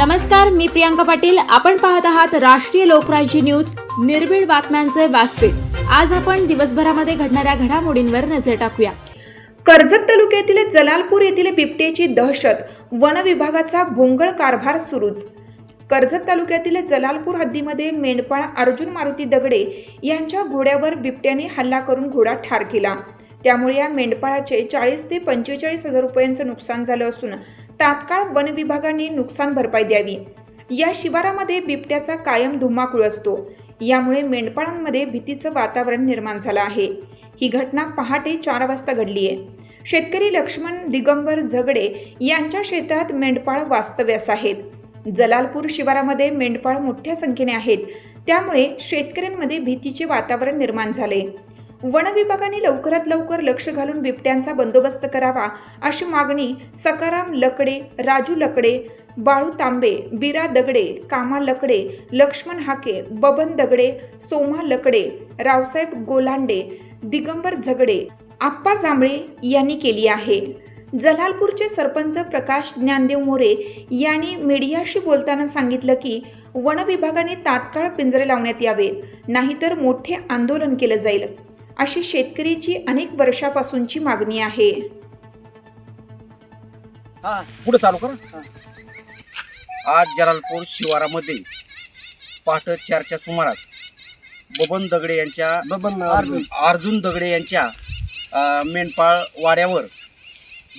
नमस्कार मी प्रियांका पाटील. आपण पाहत आहात राष्ट्रीय लोकराज्य न्यूज. निर्भीड बातम्यांचे व्यासपीठ. आज आपण दिवसभरामध्ये घडणाऱ्या घडामोडींवर नजर टाकूया. कर्जत तालुक्यातील जलालपूर येथील बिबटेची दहशत. वन विभागाचा भोंगळ कारभार सुरूच. कर्जत तालुक्यातील जलालपूर हद्दीमध्ये मेंढपाळ अर्जुन मारुती दगडे यांच्या घोड्यावर बिबट्याने हल्ला करून घोडा ठार केला. त्यामुळे या मेंढपाळाचे चाळीस ते पंचेचाळीस हजार रुपयांचं नुकसान झालं असून तात्काळ वन विभागाने नुकसान भरपाई द्यावी. या शिवारामध्ये बिबट्याचा कायम धुमाकूळ असतो. यामुळे मेंढपाळांमध्ये भीतीचं वातावरण निर्माण झालं आहे. ही घटना पहाटे चार वाजता घडली आहे. शेतकरी लक्ष्मण दिगंबर झगडे यांच्या शेतात मेंढपाळ वास्तव्यास आहेत जलालपूर शिवारामध्ये मेंढपाळ मोठ्या संख्येने आहेत. त्यामुळे शेतकऱ्यांमध्ये भीतीचे वातावरण निर्माण झाले वन विभागाने लवकरात लवकर लक्ष घालून बिबट्यांचा बंदोबस्त करावा अशी मागणी सकाराम लकडे राजू लकडे बाळू तांबे बिरा दगडे कामा लकडे लक्ष्मण हाके बबन दगडे सोमा लकडे रावसाहेब गोलांडे दिगंबर झगडे आप्पा जांभळे यांनी केली आहे. जलालपूरचे सरपंच प्रकाश ज्ञानदेव मोरे यांनी मीडियाशी बोलताना सांगितलं की वन विभागाने तात्काळ पिंजरे लावण्यात यावे नाहीतर मोठे आंदोलन केलं जाईल. अशी शेतकरीची अनेक वर्षापासूनची मागणी आहे. हा. पुढे चालू करा. आज जलालपूर शिवारामध्ये पहाटे चारच्या सुमारास बबन दगडे यांच्या बबन अर्जुन अर्जुन दगडे यांच्या मेंढपाळ वाड्यावर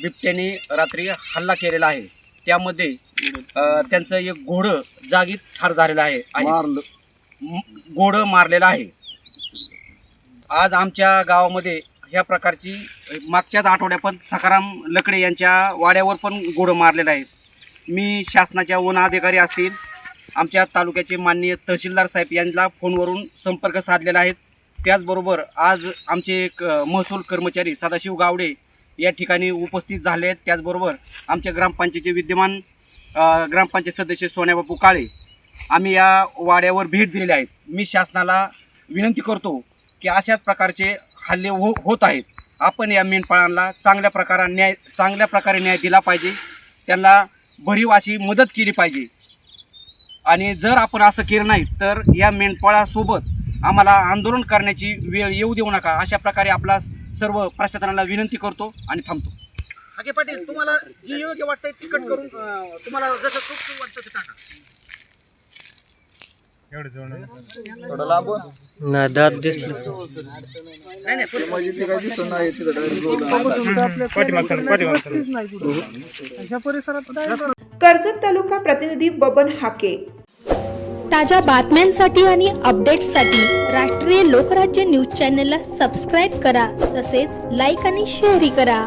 बिबट्याने रात्री हल्ला केलेला आहे. त्यामध्ये त्यांचं एक घोडं जागीच ठार झालेलं आहे. घोडं मारलेलं आहे. आज आमच्या गावामध्ये ह्या प्रकारची मागच्याच आठवड्या पण सकाराम लकडे यांच्या वाड्यावर पण घोडं मारलेलं आहे मी शासनाच्या वन अधिकारी असतील आमच्या तालुक्याचे माननीय तहसीलदार साहेब यांना फोनवरून संपर्क साधलेला आहे. त्याचबरोबर आज आमचे एक महसूल कर्मचारी सदाशिव गावडे या ठिकाणी उपस्थित झाले आहेत. त्याचबरोबर आमच्या ग्रामपंचायतीचे विद्यमान ग्रामपंचायत सदस्य सोन्याबापू काळे आम्ही या वाड्यावर भेट दिलेली आहेत मी शासनाला विनंती करतो की अशाच प्रकारचे हल्ले हो होत आहेत. आपण या मेंढपाळांना चांगल्या प्रकारे न्याय चांगल्या प्रकारे न्याय दिला पाहिजे. त्यांना भरीव अशी मदत केली पाहिजे. आणि जर आपण असं केलं नाही तर या मेंढपाळासोबत आम्हाला आंदोलन करण्याची वेळ येऊ देऊ नका. अशा प्रकारे आपला सर्व प्रशासनाला विनंती करतो आणि थांबतो. हाके पाटील तुम्हाला जी योग्य वाटतंय तिकट करून तुम्हाला जसं वाटतं ते टाका. थोडं लांबून नाही दात दिसले नाही नाही पण- ते काय दिसत नाही तिथं direct रोड आहे. कर्जत तालुका प्रतिनिधी बबन हाके ताज्या बातम्यांसाठी आणि अपडेट्ससाठी राष्ट्रीय लोकराज्य न्यूज चॅनलला सबस्क्राईब करा तसेच लाईक आणि शेअरही करा